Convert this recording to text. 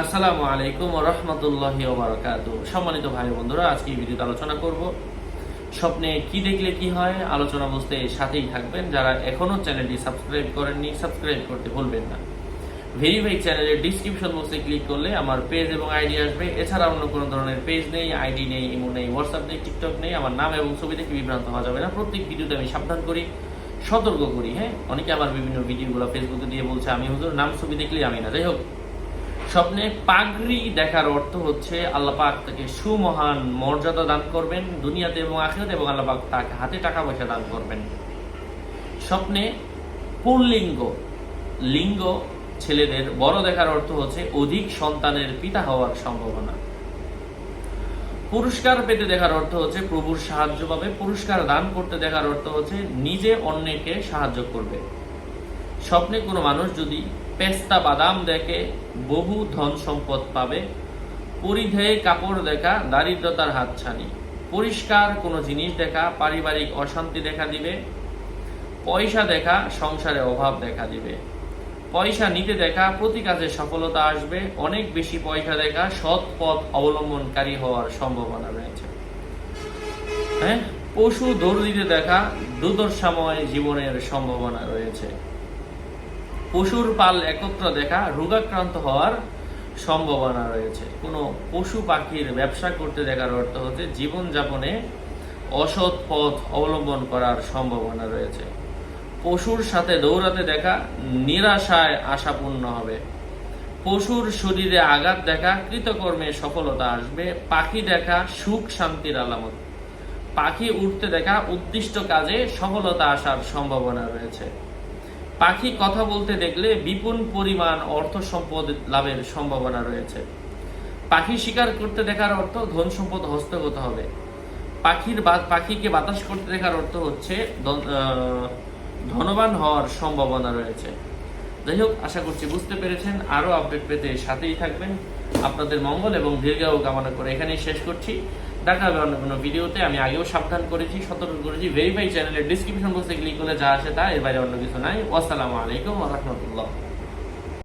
আসসালামু আলাইকুম রহমতুল্লাহ বারকাত সম্মানিত ভাই বন্ধুরা, আজকে এই ভিডিওতে আলোচনা করব। স্বপ্নে কি দেখলে কি হয়, আলোচনা বুঝতে সাথেই থাকবেন। যারা এখনও চ্যানেলটি সাবস্ক্রাইব করেননি, সাবস্ক্রাইব করতে ভুলবেন না। ভেরিফাই চ্যানেলের ডিসক্রিপশন বক্সে ক্লিক করলে আমার পেজ এবং আইডি আসবে। এছাড়া অন্য কোনো ধরনের পেজ নেই আইডি নেই ইমো নেই হোয়াটসঅ্যাপ নেই টিকটক নেই। আমার নাম এবং ছবি দেখে বিভ্রান্ত হওয়া যাবে না। প্রত্যেক ভিডিওতে আমি সাবধান করি, সতর্ক করি হ্যাঁ? অনেকে আমার বিভিন্ন ভিডিওগুলো ফেসবুকে দিয়ে বলছে, আমি হুজুর, নাম, ছবি দেখলেই আমি না। যাই হোক স্বপ্নে পাগড়ি দেখার অর্থ হচ্ছে আল্লাহ পাক তাকে সুমহান মর্যাদা দান করবেন দুনিয়াতে এবং আখিরাতে এবং আল্লাহ পাক তাকে হাতে টাকা পয়সা দান করবেন। স্বপ্নে পুল্লিঙ্গ, লিঙ্গ ছেলেদের বড় দেখার অর্থ হচ্ছে অধিক সন্তানের পিতা হওয়ার সম্ভাবনা। পুরস্কার পেতে দেখার অর্থ হচ্ছে প্রভুর সাহায্য পাবে, পুরস্কার দান করতে দেখার অর্থ হচ্ছে নিজে অন্যকে সাহায্য করবে। স্বপ্নে কোনো মানুষ যদি পেস্তা বাদাম দেখে বহু ধন সম্পদ পাবে। পরিধেয় কাপড় দেখা, দারিদ্রতার হাতছানি। পরিষ্কার কোনো জিনিস দেখা, পারিবারিক অশান্তি দেখা দিবে। পয়সা দেখা, সংসারে অভাব দেখা দিবে। পয়সা নিতে দেখা, প্রতি কাজে সফলতা আসবে। অনেক বেশি পয়সা দেখা, সৎ পথ অবলম্বনকারী হওয়ার সম্ভাবনা রয়েছে। হ্যাঁ? পশু দৌড় দিতে দেখা, দুর্দশাময় জীবনের সম্ভাবনা রয়েছে। পশুর পাল একত্র দেখা রোগাক্রান্ত হওয়ার সম্ভাবনা রয়েছে। কোনো পশু পাখির ব্যবসা করতে দেখার অর্থ হচ্ছে জীবনযাপনে অসৎ পথ অবলম্বন করার সম্ভাবনা রয়েছে। পশুর সাথে দৌড়াতে দেখা নিরাশায় আশাপূর্ণ হবে। পশুর শরীরে আঘাত দেখা কৃতকর্মে সফলতা আসবে। পাখি দেখা সুখ শান্তির আলামত। পাখি উঠতে দেখা উদ্দিষ্ট কাজে সফলতা আসার সম্ভাবনা রয়েছে। পাখি কথা বলতে দেখলে বিপুল পরিমাণ অর্থ সম্পদ লাভের সম্ভাবনা রয়েছে। পাখি শিকার করতে দেখার অর্থ ধন সম্পদ হস্তগত হবে। পাখির পাখিকে বাতাস করতে দেখার অর্থ হচ্ছে ধনবান হওয়ার সম্ভাবনা রয়েছে। যাই হোক, আশা করছি বুঝতে পেরেছেন। আরও আপডেট পেতে সাথেই থাকবেন। আপনাদের মঙ্গল এবং দীর্ঘায়ু কামনা করে এখানেই শেষ করছি। দেখা হবে অন্য কোনো ভিডিওতে, আমি আগেও সাবধান করেছি, সতর্ক করেছি। ভেরিফাই চ্যানেলের ডিসক্রিপশন বক্সে ক্লিক করলে যা আসে তা, এর বাইরে অন্য কিছু নাই। আসসালামু আলাইকুম রহমতুল্লাহ।